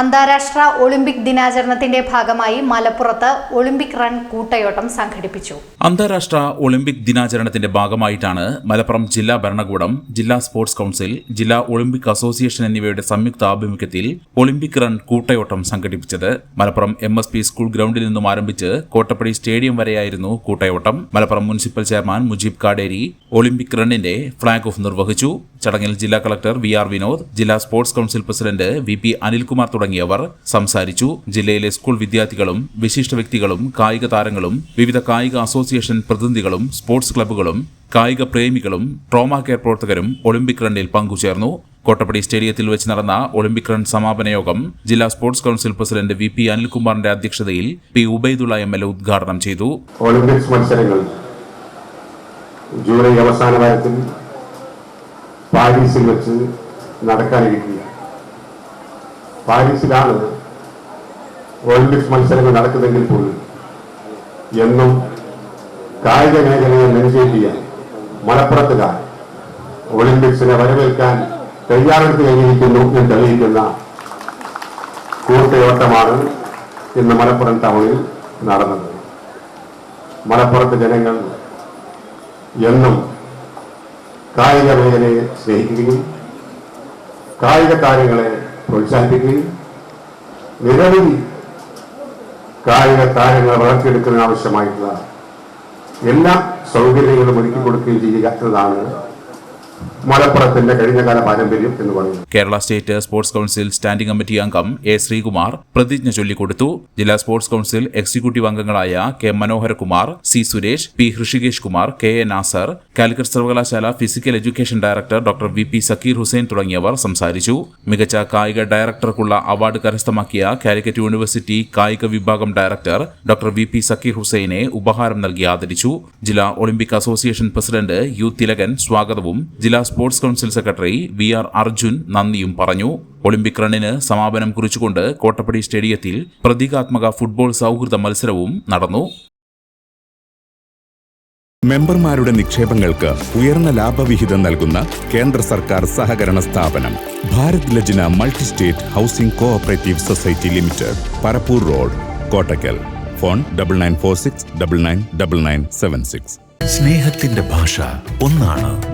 അന്താരാഷ്ട്ര ഒളിമ്പിക് ദിനാചരണത്തിന്റെ ഭാഗമായി മലപ്പുറത്ത് ഒളിമ്പിക് റൺ കൂട്ടയോട്ടം സംഘടിപ്പിച്ചു. അന്താരാഷ്ട്ര ഒളിമ്പിക് ദിനാചരണത്തിന്റെ ഭാഗമായിട്ടാണ് മലപ്പുറം ജില്ലാ ഭരണകൂടം ജില്ലാ സ്പോർട്സ് കൌൺസിൽ ജില്ലാ ഒളിമ്പിക് അസോസിയേഷൻ എന്നിവയുടെ സംയുക്ത ആഭിമുഖ്യത്തിൽ ഒളിമ്പിക് റൺ കൂട്ടയോട്ടം സംഘടിപ്പിച്ചത് Malappuram M S P school ഗ്രൗണ്ടിൽ നിന്നും ആരംഭിച്ച് കോട്ടപ്പടി സ്റ്റേഡിയം വരെയായിരുന്നു കൂട്ടയോട്ടം. Malappuram municipal chairman Mujeeb Kaderi olympic റണ്ണിന്റെ flag off നിർവഹിച്ചു. ചടങ്ങിൽ ജില്ലാ കളക്ടർ വി ആർ വിനോദ് ജില്ലാ sports council president V P Anilkumar തുടങ്ങിയവർ സംസാരിച്ചു. ജില്ലയിലെ സ്കൂൾ വിദ്യാർത്ഥികളും വിശിഷ്ട വ്യക്തികളും കായിക താരങ്ങളും വിവിധ കായിക അസോസിയേഷൻ പ്രതിനിധികളും സ്പോർട്സ് ക്ലബ്ബുകളും കായിക പ്രേമികളും ട്രോമ കെയർ പ്രവർത്തകരും ഒളിമ്പിക് റണ്ണിൽ പങ്കുചേർന്നു. കോട്ടപ്പടി സ്റ്റേഡിയത്തിൽ വെച്ച് നടന്ന ഒളിമ്പിക് റൺ സമാപന യോഗം ജില്ലാ sports council president V P അനിൽകുമാറിന്റെ അധ്യക്ഷതയിൽ P Ubaidulla M L A ഉദ്ഘാടനം ചെയ്തു. ഒളിമ്പിക്സ് മത്സരങ്ങൾ ജൂലൈ അവസാന വാരത്തിൽ പാരീസിൽ വെച്ച് നടക്കാനിരിക്കുക. പാരീസിലാണ് ഒളിമ്പിക്സ് മത്സരങ്ങൾ നടക്കുന്നെങ്കിൽ പോലും എന്നും കായിക മേഖലയെ നെഞ്ചേറ്റിയ മലപ്പുറത്തുകാർ ഒളിമ്പിക്സിനെ വരവേൽക്കാൻ തയ്യാറെടുത്ത് കഴിഞ്ഞിരിക്കുന്നു എന്ന് തെളിയിക്കുന്ന കൂട്ടയോട്ടമാണ് ഇന്ന് മലപ്പുറം ടൗണിൽ നടന്നത്. മലപ്പുറത്തെ ജനങ്ങൾ എന്നും കായിക മേഖലയെ സ്നേഹിക്കുകയും കായിക താരങ്ങളെ പ്രോത്സാഹിപ്പിക്കുകയും നിരവധി കായിക താരങ്ങളെ വളർത്തിയെടുക്കുന്നതിന് ആവശ്യമായിട്ടുള്ള എല്ലാ സൗകര്യങ്ങളും ഒരുക്കി കൊടുക്കുകയും ചെയ്യുക എന്നതാണ് മലപ്പുറത്തിന്റെ കഴിഞ്ഞകാല പാരമ്പര്യം എന്ന് പറയുന്നത്. Kerala state sports council standing committee അംഗം എ ശ്രീകുമാർ പ്രതിജ്ഞ ചൊല്ലിക്കൊടുത്തു. ജില്ലാ സ്പോർട്സ് കൗൺസിൽ എക്സിക്യൂട്ടീവ് അംഗങ്ങളായ K Manoharakumar C Suresh P Hrishikesh Kumar K A Nasar Calicut സർവകലാശാല physical education director doctor V P Zakir Hussain തുടങ്ങിയവർ സംസാരിച്ചു. മികച്ച കായിക ഡയറക്ടർക്കുള്ള അവാർഡ് കരസ്ഥമാക്കിയ കാലിക്കറ്റ് യൂണിവേഴ്സിറ്റി കായിക വിഭാഗം director doctor V P Zakir ഹുസൈനെ ഉപഹാരം നൽകി ആദരിച്ചു. ജില്ലാ olympic association president U Thilakan സ്വാഗതവും ജില്ലാ sports council secretary V R Arjun നന്ദിയും പറഞ്ഞു. ഒളിമ്പിക് റണ്ണിന് സമാപനം കുറിച്ചുകൊണ്ട് കോട്ടപ്പടി സ്റ്റേഡിയത്തിൽ പ്രതീകാത്മക ഫുട്ബോൾ സൗഹൃദ മത്സരവും നടന്നു. മെമ്പർമാരുടെ നിക്ഷേപങ്ങൾക്ക് ഉയർന്ന ലാഭവിഹിതം നൽകുന്ന കേന്ദ്ര സർക്കാർ സഹകരണ സ്ഥാപനം Bharat Lajna multi state housing cooperative society limited Parappur road Kottakkal. Phone double nine four six double nine double nine seven six. സ്നേഹത്തിന്റെ ഭാഷ ഒന്നാണ്.